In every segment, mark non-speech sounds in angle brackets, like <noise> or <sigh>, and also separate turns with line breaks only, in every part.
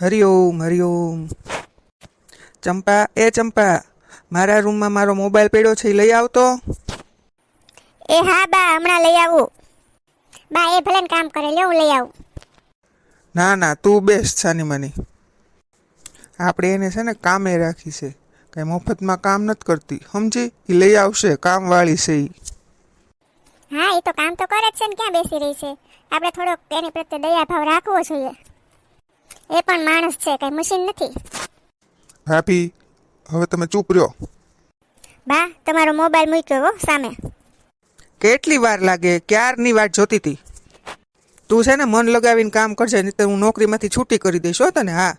હરિઓમ હરિઓમ. ચંપા એ ચંપા મારા રૂમમાં મારો મોબાઈલ પડ્યો છે એ લઈ આવતો.
એ હા બા હમણાં લઈ આવું. બા એ ભલે કામ કરે લે હું લઈ આવું.
ના ના તું બેસ છાની મની. આપણે એને છે ને કામે રાખી છે. કઈ મફતમાં કામ નથી કરતી સમજી? એ લઈ આવશે કામવાળી છે એ
હા એ તો કામ તો કરે જ છે ને ક્યાં બેસી રહી છે? આપણે થોડોક એની પ્રત્યે દયાભાવ રાખવો જોઈએ. એ પણ માણસ છે કઈ મશીન નથી.
ભાભી હવે તમે ચૂપ રહ્યો.
બા તમારો મોબાઈલ મૂક્યો હો સામે.
કેટલી વાર લાગે? ક્યારની વાત જોતી હતી? તું છે ને મન લગાવીને કામ કરજે નહીં તો હું નોકરીમાંથી છૂટી કરી દઈશ હો તને હા.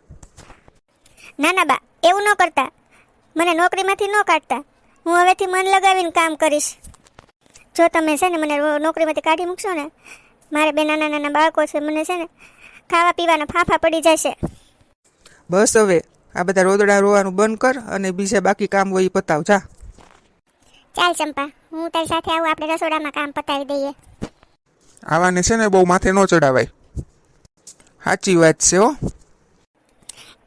ના ના બા એવું ન કરતા. મને નોકરીમાંથી ન કાઢતા. હું હવેથી મન લગાવીને કામ કરીશ. જો તમે છે ને મને નોકરીમાંથી કાઢી મૂકશો ને મારે બે નાના નાના બાળકો છે મને છે ને ખાવા પીવાના ફાંફા પડી જશે.
બસ હવે આ બધા રોદડા રોવાનું બંધ કર અને બીજા બાકી કામ હોય એ પતાવ જા.
ચાલ ચંપા હું તારી સાથે આવું આપણે રસોડામાં કામ પતાવી દઈએ.
આવાને છે ને બહુ માથે ન ચડાવાય. સાચી વાત છે હો.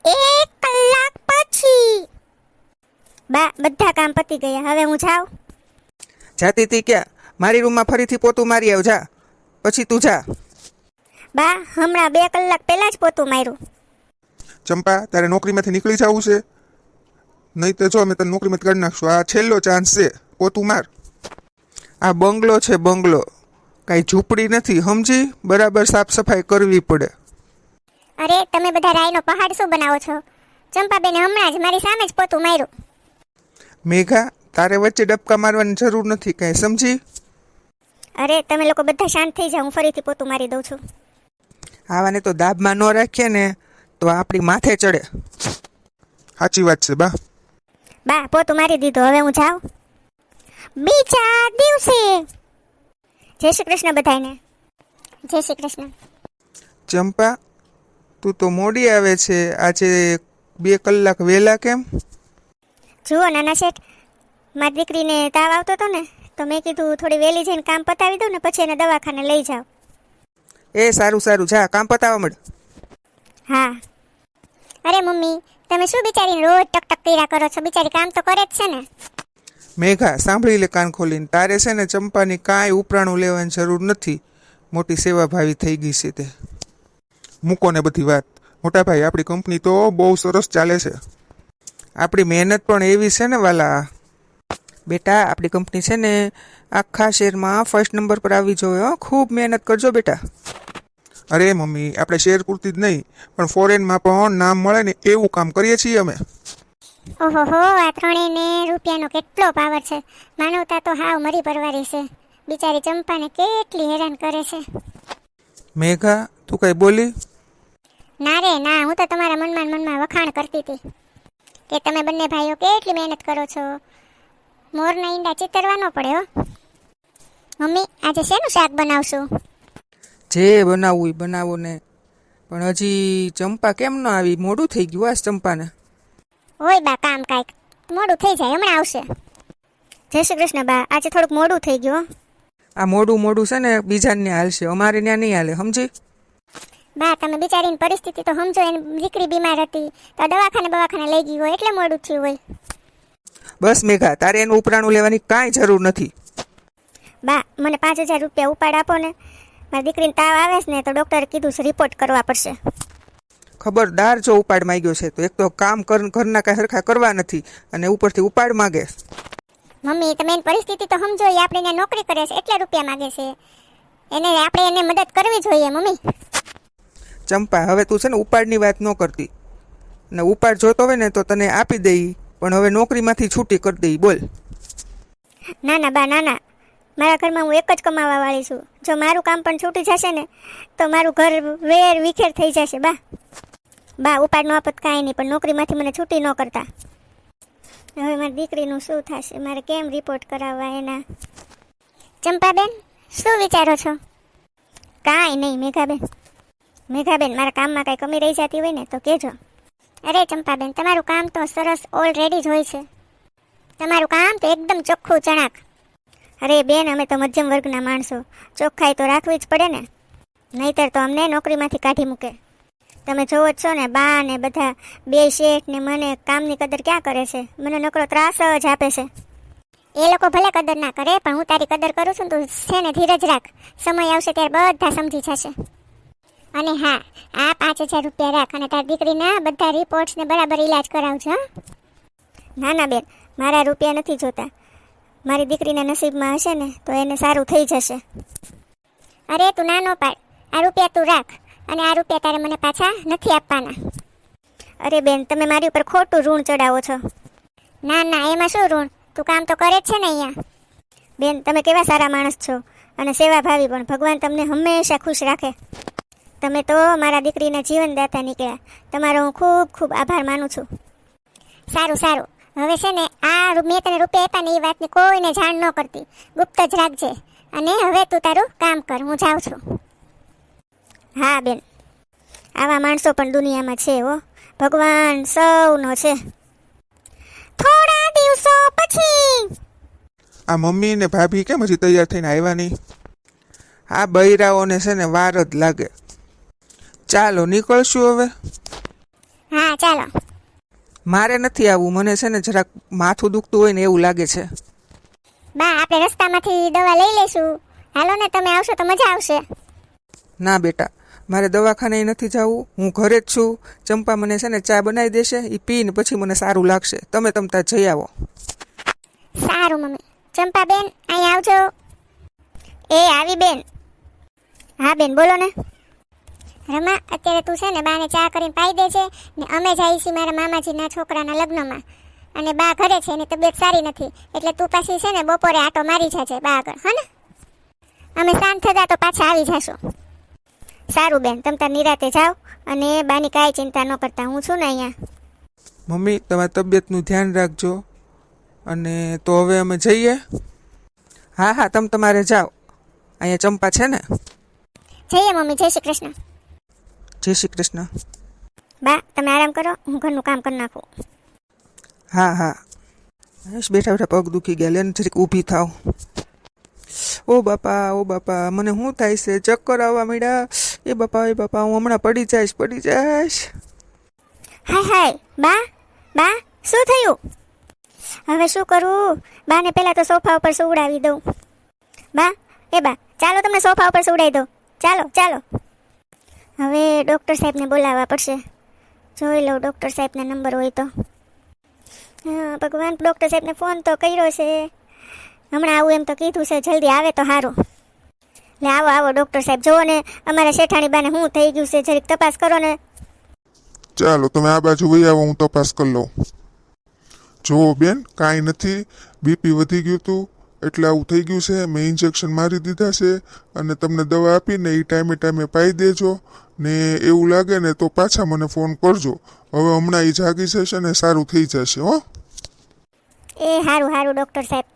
એક કલાક પછી. બા બધા કામ પતી ગયા હવે હું જાઉં?
જાતી તી ક્યાં? મારી રૂમમાં ફરીથી પોતું મારી આવ જા. પછી તું જા.
બા હમણાં બે કલાક પહેલા જ પોતું માર્યું.
ચંપા તારે નોકરીમાંથી નીકળી જવું છે? નહીં તો જો અમે તને નોકરીમાંથી કાઢી નાખશું. આ છેલ્લો ચાન્સ છે. પોતું માર. આ બંગલો છે બંગલો. કાંઈ ઝૂંપડી નથી સમજી? બરાબર સાફ સફાઈ કરવી પડે.
અરે તમે બધા રાયનો પહાડ શું બનાવો છો? ચંપાબેને હમણાં જ મારી સામે જ પોતું માર્યું.
મેઘા તારે વચ્ચે ડબકા મારવાની જરૂર નથી કાંઈ સમજી?
અરે તમે લોકો બધા શાંત થઈ જાઓ હું ફરીથી પોતું મારી દઉં છું.
આવાને તો દાબમાં ન રાખીએ ને તો આપણી માથે ચડે. સાચી વાત છે બા.
બા પોતું મારી દીધું હવે હું જાઉં? બીજા દિવસે. જય શ્રી કૃષ્ણ બધાને જય શ્રી કૃષ્ણ.
ચંપા તું તો મોડી આવે છે. આજે બે કલાક વહેલા કેમ?
જુઓ નાના શેઠ મારી દીકરીને તાવ આવતો હતો ને તો મેં કીધું થોડી વહેલી જઈને કામ પતાવી દઉં ને પછી એને દવાખાને લઈ જાઓ
એ સારું સારું. જા કામ પતાવવા મળ.
હા. અરે મમ્મી તમે શું બિચારીને રોજ ટક ટક કર્યા કરો છો? બિચારી કામ તો કરે જ છે ને.
મેઘા સાંભળી લે કાન ખોલીને. તારે છે ને ચંપાની કાંઈ ઉપરાણું લેવાની જરૂર નથી. મોટી સેવાભાવી થઈ ગઈ છે તે. મૂકો ને બધી વાત. મોટા ભાઈ આપણી કંપની તો બહુ સરસ ચાલે છે. આપણી મહેનત પણ એવી છે ને વાલા. બેટા આપણી કંપની છે ને આખા શહેરમાં ફર્સ્ટ નંબર પર આવી જોઈએ હો. ખૂબ મહેનત કરજો બેટા. અરે મમ્મી આપણે શેર પૂરતી જ નહીં પણ ફોરેનમાં પણ નામ મળે ને એવું કામ કરીએ છીએ અમે.
ઓહોહો આ ત્રણેયને રૂપિયાનો કેટલો પાવર છે? માનવતા તો હાવ મરી પરવારી છે. બિચારી ચંપાને કેટલી હેરાન કરે છે.
મેઘા તું કઈ બોલી?
ના રે ના હું તો તમારા મનમાં મનમાં વખાણ કરતી હતી. કે તમે બંને ભાઈઓ કેટલી મહેનત કરો છો? મોરના ઈંડા ચિતરવા ન પડે હો. મમ્મી આજે શેનું શાક બનાવશું?
જે બનાવવું એ બનાવો ને. પણ હજી ચંપા કેમ ન આવી? મોડું થઈ ગયું આ ચંપાને.
હોય બા કામ કાંઈક. મોડું થઈ જાય હમણાં આવશે. જય શ્રી કૃષ્ણ બા આજે થોડુંક મોડું થઈ ગયું.
આ મોડું મોડું છે ને બીજાને હાલશે. અમારે ત્યાં નહીં હાલે સમજી?
બા તમે બિચારીની પરિસ્થિતિ તો સમજો એની દીકરી બીમાર હતી. તો દવાખાને દવાખાને લઈ ગઈ હોય એટલે મોડું થયું હોય.
બસ મેઘા તારે એનું ઉપરાણું લેવાની કાંઈ જરૂર નથી.
બા મને પાંચ હજાર રૂપિયા ઉપાડ આપો ને. મારી દીકરીને તાવ આવે છે ને તો ડૉક્ટરે કીધું છે રિપોર્ટ કરવા પડશે.
ખબરદાર જો ઉપાડ માંગ્યો છે. તો એક તો કામ કર ઘરના કાંઈ હરખા કરવા નથી અને ઉપરથી ઉપાડ માગે.
મમ્મી તમે એની પરિસ્થિતિ તો સમજો એ આપણે ત્યાં નોકરી કરે છે એટલા રૂપિયા માગે છે. એને આપણે એને મદદ કરવી જોઈએ મમ્મી.
ચંપા હવે તું છે ને ઉપાડની વાત ન કરતી. ને ઉપાડ જોતો હોય ને તો તને આપી દઈ પણ હવે નોકરીમાંથી છૂટી કરી દઈ બોલ.
ના ના બા ના ના મારા ઘરમાં હું એક જ કમાવા વાળી છું. જો મારું કામ પણ છૂટી જશે ને, તો મારું ઘર વેર વિખેર થઈ જશે, બા. બા, ઉપાડનો આપત કાંઈ નહીં, પણ નોકરીમાંથી મને છૂટી ન કરતા. હવે મારી દીકરીનું શું થશે? મારે કેમ રિપોર્ટ કરાવવા એના? ચંપાબેન, શું વિચારો છો? કાંઈ નહીં, મેઘાબેન. મેઘાબેન, મારા કામમાં કાંઈ કમી રહી જતી હોય ને, તો કહેજો. અરે ચંપાબેન, તમારું કામ તો સરસ ઓલરેડી જ હોય છે. તમારું કામ તો એકદમ ચોખ્ખું ચણાક. અરે બેન, અમે તો મધ્યમ વર્ગના માણસો. ચોખ્ખાઈ તો રાખવી જ પડે ને. નહીતર તો અમને નોકરીમાંથી કાઢી મૂકે. તમે જોવો જ છો ને, બા ને બધા, બે શેઠ ને મને કામની કદર ક્યાં કરે છે? મને નકરો ત્રાસ જ આપે છે. એ લોકો ભલે કદર ના કરે, પણ હું તારી કદર કરું છું તું છે ને ધીરજ રાખ. સમય આવશે ત્યારે બધા સમજી જશે. અને હા, આ પાંચ હજાર રૂપિયા રાખ અને તારી દીકરીના બધા રિપોર્ટ્સને બરાબર ઈલાજ કરાવજો ના ના બેન, મારા રૂપિયા નથી જોતા. મારી દીકરીના નસીબમાં હશે ને, તો એને સારું થઈ જશે. અરે, તું નાનો પાડ. આ રૂપિયા તું રાખ. અને આ રૂપિયા તારે મને પાછા નથી આપવાના. અરે બેન, તમે મારી ઉપર ખોટું ઋણ ચડાવો છો. ના ના, એમાં શું ઋણ? તું કામ તો કરે જ છે ને અહીંયા. બેન, તમે કેવા સારા માણસ છો. અને સેવાભાવી પણ. ભગવાન તમને હંમેશા ખુશ રાખે. તમે તો મારા દીકરીના જીવનદાતા નીકળ્યા. તમારો હું ખૂબ ખૂબ આભાર માનું છું. સારું સારું. હવે છે ને આ મેં તને રૂપિયા આપ્યા ને એ વાતની કોઈને જાણ ન કરતી. ગુપ્ત જ રાખજે. અને હવે તું તારું કામ કર હું જાઉં છું. હા બેન. આવા માણસો પણ દુનિયામાં છે હો. ભગવાન સૌનો છે. થોડા દિવસો પછી!
આ મમ્મી ને ભાભી કેમ હજી તૈયાર થઈને આવ્યા નહીં? આ બૈરાઓને છે ને વાર જ લાગે. ચાલો નીકળશું હવે.
હા ચાલો.
મારે નથી આવવું મને છે ને જરાક માથું દુખતું હોય ને એવું લાગે છે.
બા આપણે રસ્તામાંથી દવા લઈ લઈશું. હાલો ને તમે આવશો તો મજા આવશે.
ના બેટા મારે દવાખાને નથી જવું. હું ઘરે જ છું. ચંપા મને છે ને ચા બનાવી દેશે એ પીને પછી મને સારું લાગશે. તમે તમતા જઈ આવો.
સારું મમ્મી. ચંપા બેન અહીં આવજો. એ આવી બેન. હા બેન બોલો ને. રમા અત્યારે તું છે ને બાને ચા કરીને પાઈ દે છે ને અમે જઈએ છીએ મારા મામાજીના છોકરાના લગ્નમાં. અને બા ઘરે છે એની તબિયત સારી નથી એટલે તું પાછી છે ને બપોરે આટો મારી જાજે બા આગળ હો ને? અમે શાંત થતા તો પાછા આવી જશો. સારું બેન તમે તાર નિરાતે જાઓ અને બાની કાંઈ ચિંતા ન કરતા હું છું ને અહીંયા.
મમ્મી તમારી તબિયતનું ધ્યાન રાખજો. અને તો હવે અમે જઈએ. હા હા તમે તમારે જાઓ. અહીંયા ચંપા છે ને?
જઈએ મમ્મી જય શ્રી કૃષ્ણ.
જય શ્રી કૃષ્ણ.
બા તમે આરામ કરો હું ઘરનું કામ કરી નાખું.
હા હા. બસ બેઠા બેઠા પગ દુખી ગયા લે ને જરીક ઊભી થાવ. ઓ બાપા ઓ બાપા મને શું થાય છે? ચક્કર આવવા માંડ્યા. એ બાપા એ બાપા હું હમણાં પડી જઈશ પડી જઈશ.
હાય હાય. બા બા શું થયું? હવે શું કરું? બાને પહેલા તો સોફા ઉપર સુવડાવી દઉં? બા એ બા ચાલો તમને સોફા ઉપર સુવડાવી દઉં? ચાલો ચાલો. હવે ડૉક્ટર સાહેબને બોલાવવા પડશે. જોઈ લઉં ડૉક્ટર સાહેબના નંબર હોય તો. હા, ભગવાન, ડૉક્ટર સાહેબને ફોન તો કર્યો છે. હમણાં આવું એમ તો કીધું છે, જલ્દી આવે તો સારું એટલે આવો આવો, ડૉક્ટર સાહેબ, જુઓ ને, અમારા શેઠાણી બાને શું થઈ ગયું છે, જરીક તપાસ કરો ને.
ચાલો, તમે આ બાજુ વહી આવો, હું તપાસ કરી લઉં. જુઓ બેન, કાંઈ નથી, બીપી વધી ગયું હતું એટલે આવું થઈ ગયું છે. મેં ઇન્જેક્શન મારી દીધા છે અને તમને દવા આપીને એ ટાઈમે ટાઈમે પાઈ દેજો. ને એવું લાગે ને તો પાછા મને ફોન કરજો. હવે હમણાં એ જાગી જશે ને સારું થઈ જશે હો.
એ સારું સારું ડૉક્ટર સાહેબ.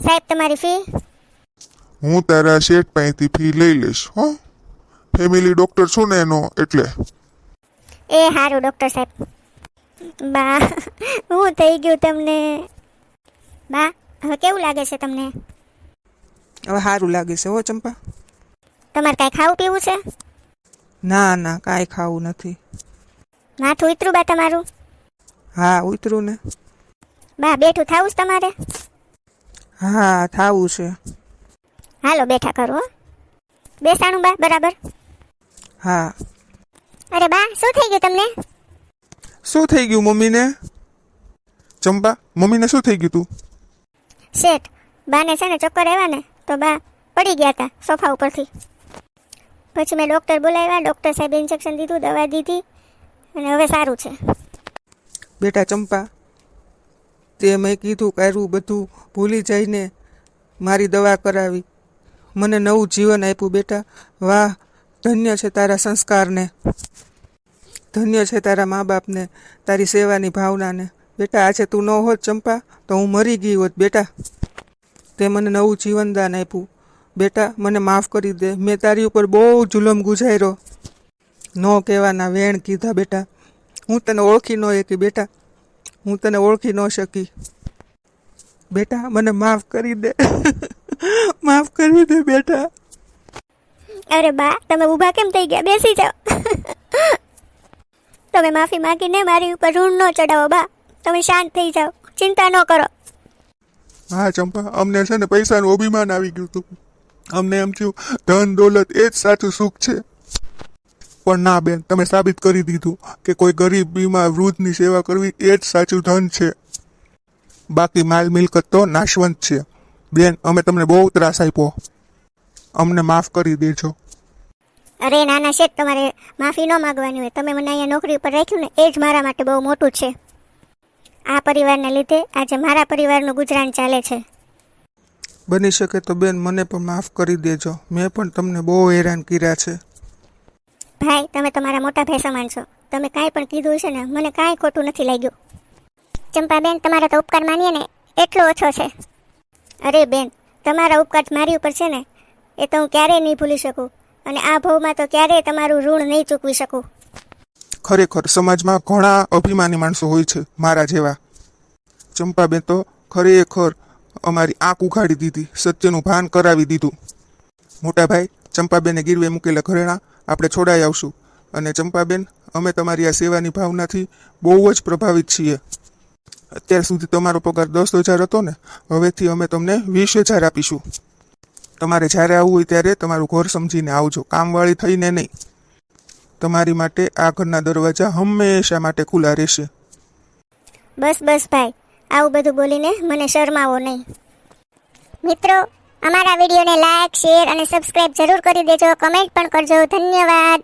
સાહેબ તમારી ફી
હું તારા શેઠ પાસેથી ફી લઈ લઈશ હો. ફેમિલી ડોક્ટર છું ને એનો એટલે.
એ સારું ડૉક્ટર સાહેબ. બા હું થઈ ગયું તમને. બા હવે કેવું લાગે છે તમને?
હવે સારું લાગે છે હો ચંપા.
તમારે કાંઈ ખાવું પીવું છે?
ના ના કાંઈ ખાવું નથી.
માથું ઉતરું બા તમારું?
હા ઉતરું ને.
બા બેઠું થાવું છે તમારે?
હા થાવું છે.
હાલો બેઠા કરો બેસાણું બા બરાબર?
હા.
અરે બા શું થઈ ગયું તમને?
શું થઈ ગયું મમ્મીને? ચંપા મમ્મીને શું થઈ ગયું તું?
શેઠ, બાને છે ને ચક્કર આવ્યા ને, તો બા પડી ગયા હતા સોફા ઉપરથી. પછી મેં ડૉક્ટર બોલાવ્યા, ડૉક્ટર સાહેબે ઇન્જેક્શન દીધું, દવા દીધી, અને હવે સારું છે.
બેટા ચંપા, તે મેં કીધું કર્યું બધું ભૂલી જઈને મારી દવા કરાવી. મને નવું જીવન આપ્યું બેટા. વાહ, ધન્ય છે તારા સંસ્કારને. ધન્ય છે તારા મા બાપને, તારી સેવાની ભાવનાને. બેટા આજે તું ન હોત ચંપા, તો હું મરી ગઈ હોત બેટા. તે મને નવું જીવનદાન આપ્યું. બેટા, મને માફ કરી દે. મેં તારી ઉપર બહુ જુલમ ગુજાર્યો. ન કહેવાના વેણ કીધા બેટા. હું તને ઓળખી ન શકી બેટા. હું તને ઓળખી ન શકી. બેટા, મને માફ કરી દે. <laughs> માફ કરી દે બેટા.
અરે બા, તમે ઊભા કેમ થઈ ગયા? બેસી જાઓ. <laughs> તમે માફી માંગીને મારી ઉપર ઋણ ન ચડાવો બા. તમે શાંત થઈ જાઓ. ચિંતા ન કરો.
હા ચંપા અમને છે ને પૈસાનું અભિમાન આવી ગયું હતું. અમને એમ થયું ધન દોલત એ જ સાચું સુખ છે. પણ ના બેન તમે સાબિત કરી દીધું કે કોઈ ગરીબ બીમાર વૃદ્ધની સેવા કરવી એ જ સાચું ધન છે. બાકી માલ મિલકત તો નાશવંત છે. બેન અમે તમને બહુ ત્રાસ આપ્યો. અમને માફ કરી દેજો.
અરે નાના શેઠ તમારે માફી ન માંગવાની હોય. તમે મને અહીંયા નોકરી ઉપર રાખ્યું ને એ જ મારા માટે બહુ મોટું છે. આ પરિવારને લીધે આજે મારા પરિવારનું ગુજરાન ચાલે છે.
બની શકે તો બેન મને પણ માફ કરી દેજો. મેં પણ તમને બહુ હેરાન કર્યા છે.
ભાઈ તમે તમારા મોટા ભાઈ સમાન છો. તમે કાંઈ પણ કીધું છે ને મને કાંઈ ખોટું નથી લાગ્યું. ચંપાબેન તમારો તો ઉપકાર માનીએ ને એટલો ઓછો છે. અરે બેન તમારા ઉપકાર મારી ઉપર છે ને એ તો હું ક્યારેય નહીં ભૂલી શકું. અને આ ભાવમાં તો ક્યારેય તમારું ઋણ નહીં ચૂકવી શકું.
ખરેખર સમાજમાં ઘણા અભિમાની માણસો હોય છે, મારા જેવા. ચંપાબેન તો ખરેખર અમારી આંખ ઉઘાડી દીધી, સત્યનું ભાન કરાવી દીધું. મોટા ભાઈ ચંપાબેને ગીરવે મૂકેલા ઘરેણા આપણે છોડાઈ આવશું. અને ચંપાબેન, અમે તમારી આ સેવાની ભાવનાથી બહુ જ પ્રભાવિત છીએ. અત્યાર સુધી તમારો પગાર દસ હજાર હતો ને, હવેથી અમે તમને વીસ હજાર આપીશું. તમારે જ્યારે આવવું હોય ત્યારે તમારું ઘર સમજીને આવજો, કામવાળી થઈને નહીં. તમારી માટે આ ઘરના દરવાજા હંમેશા માટે ખુલ્લા રહેશે.
બસ બસ ભાઈ. આવું બધું બોલીને મને શરમાવો નહીં. મિત્રો, અમારા વિડીયોને લાઈક શેર અને સબસ્ક્રાઇબ જરૂર કરી દેજો. કમેન્ટ પણ કરજો. ધન્યવાદ.